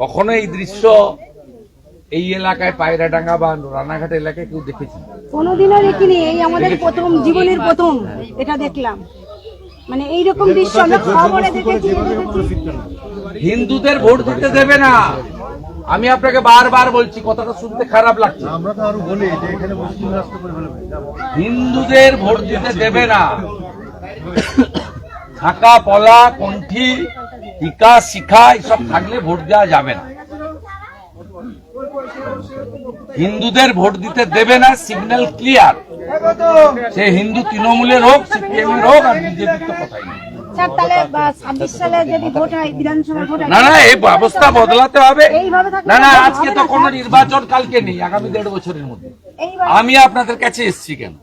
কখনো এই দৃশ্য এই এলাকায় পায়রাডাঙ্গা বা রানাঘাট এলাকায় কেউ দেখেছি? কোনোদিনও দেখিনি। এই আমাদের প্রথম জীবনের প্রথম এটা দেখলাম। মানে এইরকম দৃশ্য আমরা খবরে দেখেছি দেখেছি। হিন্দুদের ভোট দিতে দেবে না। আমি আপনাকে বারবার বলছি কথাটা শুনতে খারাপ লাগছে। আমরা তো আরও বলি যে এখানে মুসলিম রাষ্ট্র করে হিন্দুদের ভোট দিতে দেবে না। থাকা পলা কণ্ঠি টিকা শিখা এসব থাকলে ভোট দেওয়া যাবে না। হিন্দুদের ভোট দিতে দেবে না সিগন্যাল ক্লিয়ার। সে হিন্দু তৃণমূলের হোক সিপিএম এর হোক আর বিজেপির তো কথাই নেই। হয় হয় না না এই ব্যবস্থা বদলাতে হবে। না না আজকে তো কোনো নির্বাচন কালকে নেই আগামী দেড় বছরের মধ্যে। আমি আপনাদের কাছে এসেছি কেন?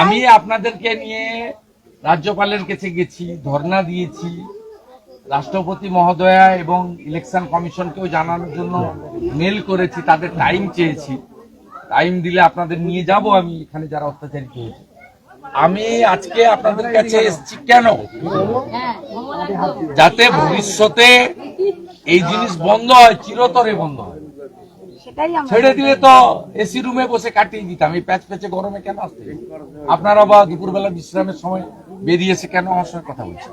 আমি আপনাদেরকে নিয়ে রাজ্যপালের কাছে গেছি ধর্ণা দিয়েছি রাষ্ট্রপতি মহোদয়া এবং ইলেকশন কমিশনকেও জানানোর জন্য মেল করেছি তাদের টাইম চেয়েছি। টাইম দিলে আপনাদের নিয়ে যাব আমি এখানে যারা অত্যাচারিত হয়েছে। আমি আজকে আপনাদের কাছে এসেছি কেন? যাতে ভবিষ্যতে এই জিনিস বন্ধ হয় চিরতরে বন্ধ হয়। ছেড়ে দিলে তো এসি রুমে বসে কাটিয়ে দিতাম এই প্যাচ প্যাচে গরমে কেন আসতে আপনারা বা দুপুরবেলা বিশ্রামের সময় বেরিয়ে এসে কেন আমার সঙ্গে কথা বলছেন?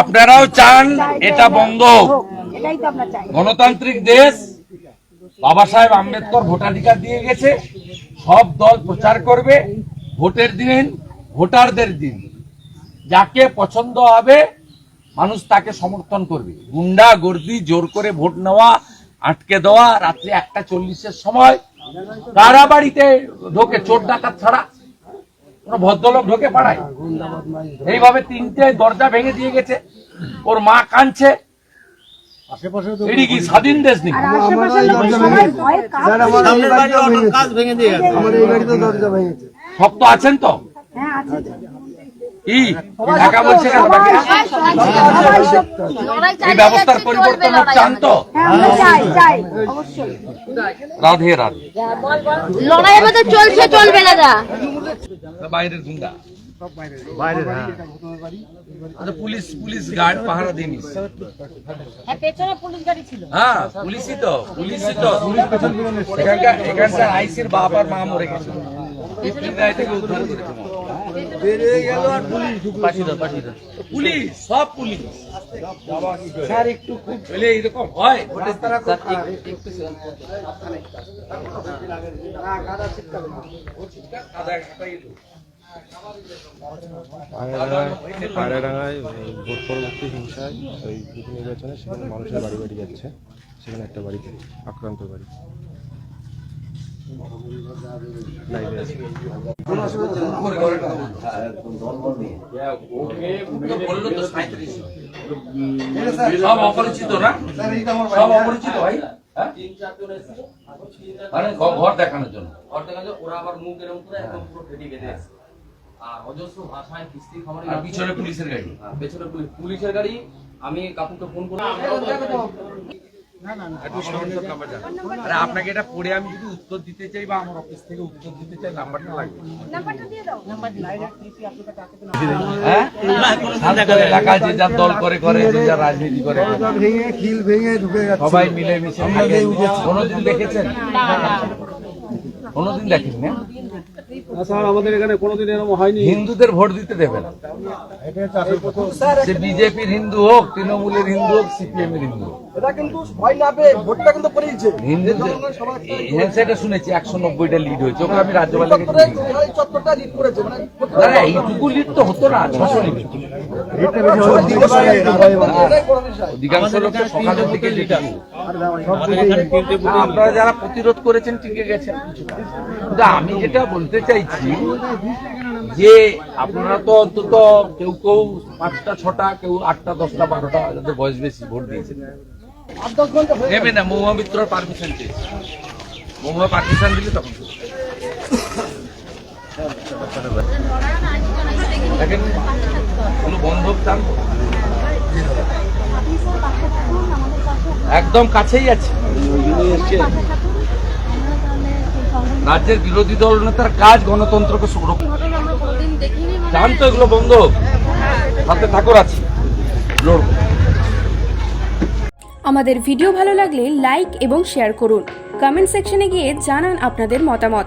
আপনারাও চান এটা বন্ধ গণতান্ত্রিক দেশ বাবা সাহেব আম্বেদকর ভোটাধিকার দিয়ে গেছে সব দল প্রচার করবে ভোটের দিন ভোটারদের দিন। যাকে পছন্দ হবে মানুষ তাকে সমর্থন করবে। গুন্ডা গর্দি জোর করে ভোট নেওয়া আটকে দেওয়া রাত্রে একটা চল্লিশের সময় কারা বাড়িতে ঢোকে চোর ডাকাত ছাড়া। কোন ভদ্রলোক ঢোকে পাড়ায়? এইভাবে তিনটে দরজা ভেঙে দিয়ে গেছে। ওর মা কাঁদছে। আশেপাশে তো এটি কি স্বাধীন দেশ নাকি? সব তো আছেন তো? হ্যাঁ ব্যবস্থার পরিবর্তন চান তো? হ্যাঁ আমরা চাই চাই। অবশ্যই রাধে রাধে। লড়াই চলছে চলবে না বাইরের গুন্ডা। বাইরে হ্যাঁ। আচ্ছা পুলিশ পুলিশ গার্ড পাহারা দিনি হ্যাঁ পুলিশ গাড়ি ছিল। হ্যাঁ পুলিশই তো পুলিশই তো। এখানকার এখানকার আইসির বাপ আর মা মরে গেছে। থেকে উদ্ধার করেছে দাও। পুলিশ সব পুলিশ একটু খুব হয় ভোট হিংসায় ওই নির্বাচনে সেখানে মানুষের বাড়ি বাড়ি যাচ্ছে সেখানে একটা বাড়িতে আক্রান্ত বাড়ি লাইভে আছে বলল তো 37 সব অপরিচিত না সব অপরিচিত ভাই হ্যাঁ? মানে ঘর দেখানোর জন্য ঘর দেখা যায় ওরা আবার মুখ এরকম করে একদম পুরো ফেটে গেছে আর অজস্র ভাষায় কিস্তি আর পিছনে পুলিশের গাড়ি পেছনে পুলিশ পুলিশের গাড়ি আমি কাকুকে ফোন করলাম আরে আপনাকে এটা পড়ে আমি যদি উত্তর দিতে চাই বা আমার অফিস থেকে উত্তর দিতে চাই নাম্বারটা লাগবে। হ্যাঁ? শান্ত এলাকায় যে যার দল করে করে যে যার রাজনীতি করে। সবাই মিলে মিশে। থাকে কোনোদিন দেখেছেন? কোনোদিন দেখেন না স্যার আমাদের এখানে কোনোদিন এরকম হয়নি। হিন্দুদের ভোট দিতে দেবে না। সে বিজেপির হিন্দু হোক তৃণমূলের হিন্দু হোক সিপিএম এর হিন্দু হোক। এটা কিন্তু ভয় না পেয়ে ভোটটা কিন্তু পড়েছে হিন্দুদের হ্যাঁ সেটা শুনেছি একশো নব্বইটা লিড হয়েছে। ওকে আমি। চত্বরটা লিড করেছে মানে এইটুকু লিড তো হতো না ছশো লিড অধিকাংশ লোক সকালের দিকে আপনারা যারা প্রতিরোধ করেছেন টিকে গেছেন। কিন্তু আমি যেটা বলতে চাইছি যে আপনারা তো অন্তত কেউ কেউ পাঁচটা ছটা কেউ আটটা দশটা বারোটা যাদের বয়স বেশি ভোট দিয়েছেন। নেবে না মহুয়া মিত্রর পারমিশন চেয়েছে মহুয়া পারমিশন দিলে তখন দেখেন কোনো বন্ধক চান একদম কাছেই আছে। রাজ্যের বিরোধী দল নেতার কাজ গণতন্ত্রকে সুরক্ষা মানে তো এগুলো বন্ধ হাতে ঠাকুর আছে। লড়বো আমাদের ভিডিও ভালো লাগলে লাইক এবং শেয়ার করুন। কমেন্ট সেকশনে গিয়ে জানান আপনাদের মতামত।